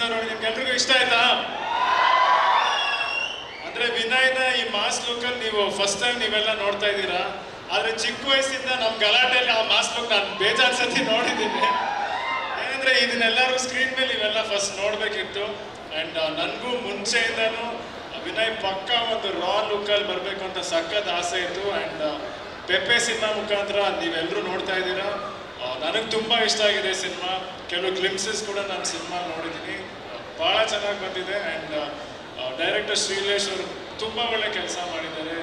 ಇಷ್ಟ ಆಯ್ತಾ? ಅಂದ್ರೆ ವಿನಯ್ನ ಈ ಮಾಸ್ ಲುಕ್ ಅಲ್ಲಿ ನೀವು ಫಸ್ಟ್ ಟೈಮ್ ನೀವೆಲ್ಲ ನೋಡ್ತಾ ಇದ್ದೀರಾ? ಆದ್ರೆ ಚಿಕ್ಕ ವಯಸ್ಸಿಂದ ನಮ್ ಗಲಾಟೆಯಲ್ಲಿ ಆ ಮಾಸ್ ಲುಕ್ ನಾನು ಬೇಜಾನ್ ಸತಿ ನೋಡಿದ್ದೀನಿ. ಏನಂದ್ರೆ ಇದನ್ನೆಲ್ಲರೂ ಸ್ಕ್ರೀನ್ ಮೇಲೆ ಇವೆಲ್ಲ ಫಸ್ಟ್ ನೋಡ್ಬೇಕಿತ್ತು. ಅಂಡ್ ನನಗೂ ಮುಂಚೆಯಿಂದನೂ ವಿನಯ್ ಪಕ್ಕ ಒಂದು ರಾ ಲುಕ್ಕಲ್ಲಿ ಬರಬೇಕು ಬರ್ಬೇಕು ಅಂತ ಸಖತ್ ಆಸೆ ಇತ್ತು. ಅಂಡ್ ಪೆಪ್ಪೆ ಸಿನಿಮಾ ಮುಖಾಂತರ ನೀವೆಲ್ಲರೂ ನೋಡ್ತಾ ಇದ್ದೀರಾ? ನನಗೆ ತುಂಬಾ ಇಷ್ಟ ಆಗಿದೆ ಸಿನಿಮಾ. ಕೆಲವು ಗ್ಲಿಮ್ಸಸ್ ಕೂಡ ನಾನು ಸಿನಿಮಾ ನೋಡಿದ್ದೀನಿ ಭಾಳ ಚೆನ್ನಾಗಿ ಬಂದಿದೆ ಆ್ಯಂಡ್ ಡೈರೆಕ್ಟರ್ ಶ್ರೀಲೇಶ್ ಅವರು ತುಂಬ ಒಳ್ಳೆ ಕೆಲಸ ಮಾಡಿದ್ದಾರೆ.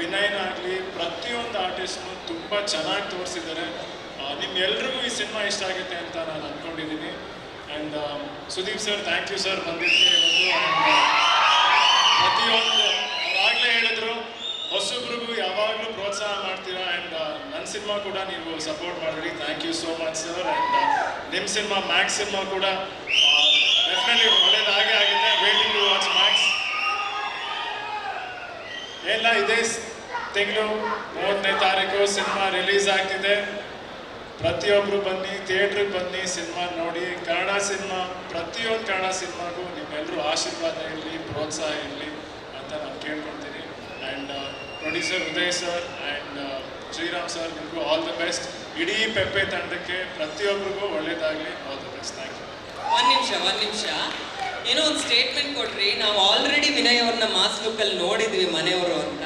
ವಿನಯನ್ ಆಗಲಿ, ಪ್ರತಿಯೊಂದು ಆರ್ಟಿಸ್ಟ್ನು ತುಂಬ ಚೆನ್ನಾಗಿ ತೋರಿಸಿದ್ದಾರೆ. ನಿಮ್ಮೆಲ್ರಿಗೂ ಈ ಸಿನಿಮಾ ಇಷ್ಟ ಆಗುತ್ತೆ ಅಂತ ನಾನು ಅಂದ್ಕೊಂಡಿದ್ದೀನಿ and Sudeep sir thank you sir ಇವತ್ತು ಪ್ರತಿಯೊಂದು ಸಿನಿಮಾ ಕೂಡ ನೀವು ಸಪೋರ್ಟ್ ಮಾಡಿದ್ರಿ. Thank you so much sir and ನಿಮ್ಮ ಸಿನಿಮಾ ಮ್ಯಾಕ್ಸ್ ಸಿನಿಮಾ ಕೂಡ ಡೆಫಿನೆಟ್ಲಿ ಒಳ್ಳೇದಾಗೆ ಆಗಿದೆ ವೇಟಿಂಗ್ ಟು ವಾಚ್ ಮ್ಯಾಕ್ಸ್ ಎಲ್ಲ ಇದೇ ತಿಂಗಳು ಮೂವತ್ತನೇ ತಾರೀಕು ಸಿನಿಮಾ ರಿಲೀಸ್ ಆಗ್ತಿದೆ. ಪ್ರತಿಯೊಬ್ಬರು ಬನ್ನಿ ಥಿಯೇಟ್ರಿಗೆ ಬನ್ನಿ, ಸಿನಿಮಾ ನೋಡಿ. ಕನ್ನಡ ಸಿನಿಮಾ, ಪ್ರತಿಯೊಂದು ಕನ್ನಡ ಸಿನಿಮಾಗೂ ನಿಮ್ಮೆಲ್ಲರೂ ಆಶೀರ್ವಾದ ಇರಲಿ, ಪ್ರೋತ್ಸಾಹ ಇರಲಿ ಅಂತ ನಾನು ಕೇಳ್ಕೊಳ್ತೀನಿ. And producer Uday sir and Shriram sir, ನಿಮಗೂ ಆಲ್ ದ ಬೆಸ್ಟ್ ಇಡೀ ಪೆಪ್ಪೆ ತಂಡಕ್ಕೆ ಪ್ರತಿಯೊಬ್ಬರಿಗೂ ಒಳ್ಳೇದಾಗಲಿ. All the best thank you ಒಂದು ನಿಮಿಷ ಒಂದು ನಿಮಿಷ. ಏನೋ ಒಂದು ಸ್ಟೇಟ್ಮೆಂಟ್ ಕೊಟ್ರಿ ನಾವು ಆಲ್ರೆಡಿ ವಿನಯ್ ಅವ್ರನ್ನ ಮಾಸ್ ಲುಕ್ಕಲ್ಲಿ ನೋಡಿದ್ವಿ, ಮನೆಯವರು ಅಂತ.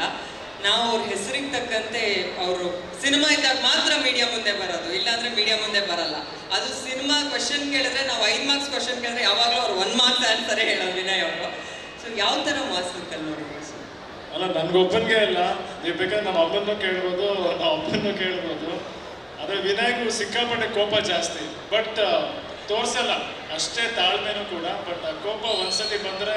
ನಾವು ಅವ್ರ ಹೆಸರಿಗೆ ತಕ್ಕಂತೆ ಅವರು ಸಿನಿಮಾ ಇದ್ದಾಗ ಮಾತ್ರ ಮೀಡಿಯಾ ಮುಂದೆ ಬರೋದು. ಇಲ್ಲಾಂದ್ರೆ ಮೀಡಿಯಾ ಮುಂದೆ ಬರಲ್ಲ. ಅದು ಸಿನಿಮಾ ಕ್ವಶನ್ ಕೇಳಿದ್ರೆ ನಾವು ಐದು ಮಾರ್ಕ್ಸ್ ಕ್ವಶನ್ ಕೇಳಿದ್ರೆ ಯಾವಾಗಲೂ ಅವ್ರು ಒನ್ ಮಾರ್ಕ್ಸ್ ಆನ್ಸರೇ ಹೇಳೋದು ವಿನಯ್ ಅವರು. ಸೊ ಯಾವ ಥರ ಮಾಸ್ ಲುಕ್ಕಲ್ಲಿ ನೋಡಿದ್ರು? ಅಲ್ಲ ನನ್ಗೊಬ್ಬನಿಗೆ ಇಲ್ಲ. ನೀವು ಬೇಕಾದ್ರೆ ನಮ್ಮ ಅಮ್ಮನ್ನು ಕೇಳ್ಬೋದು ನಮ್ಮ ಅಪ್ಪನ್ನು ಕೇಳ್ಬೋದು. ಅದೇ ವಿನಾಯಕು ಸಿಕ್ಕಾಪಟ್ಟೆ ಕೋಪ ಜಾಸ್ತಿ. ಬಟ್ ತೋರಿಸಲ್ಲ. ಅಷ್ಟೇ ತಾಳ್ಮೆನೂ ಕೂಡ, ಬಟ್ ಆ ಕೋಪ ಒಂದ್ಸತಿ ಬಂದರೆ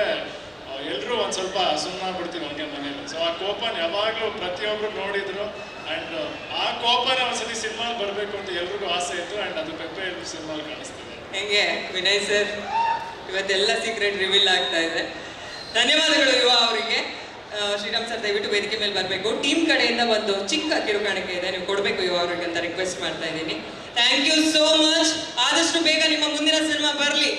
ಎಲ್ಲರೂ ಒಂದು ಸ್ವಲ್ಪ ಸುಮ್ಮನಾಗ್ಬಿಡ್ತೀವಿ ಹಂಗೆ ಮನೇಲಿ. ಸೊ ಆ ಕೋಪನ ಯಾವಾಗಲೂ ಪ್ರತಿಯೊಬ್ಬರು ನೋಡಿದ್ರು. ಆ್ಯಂಡ್ ಆ ಕೋಪನ ಒಂದ್ಸತಿ ಸಿನಿಮಾಲ್ ಬರಬೇಕು ಅಂತ ಎಲ್ರಿಗೂ ಆಸೆ ಇತ್ತು. ಆ್ಯಂಡ್ ಅದು ಪೆಪ್ಪೆ ಎಲ್ರು ಸಿನಿಮಾಲ್ ಕಾಣಿಸ್ತಿದೆ. ಹೆಂಗೆ, ವಿನಯ್ ಸರ್? ಇವತ್ತೆಲ್ಲ ಸೀಕ್ರೆಟ್ ರಿವೀಲ್ ಆಗ್ತಾ ಇದೆ. ಧನ್ಯವಾದಗಳು ಯುವ ಅವರಿಗೆ. ಶ್ರೀರಾಮ್ ಸರ್, ದಯವಿಟ್ಟು ವೇದಿಕೆ ಮೇಲೆ ಬರಬೇಕು. ಟೀಮ್ ಕಡೆಯಿಂದ ಒಂದು ಚಿಕ್ಕ ಕಿರುಕಾಣಿಕೆ ಇದೆ. ನೀವು ಕೊಡಬೇಕು ಅವರಿಗೆ ಅಂತ ರಿಕ್ವೆಸ್ಟ್ ಮಾಡ್ತಾ ಇದ್ದೀನಿ. ಥ್ಯಾಂಕ್ ಯು ಸೋ ಮಚ್ ಆದಷ್ಟು ಬೇಗ ನಿಮ್ಮ ಮುಂದಿನ ಸಿನಿಮಾ ಬರಲಿ.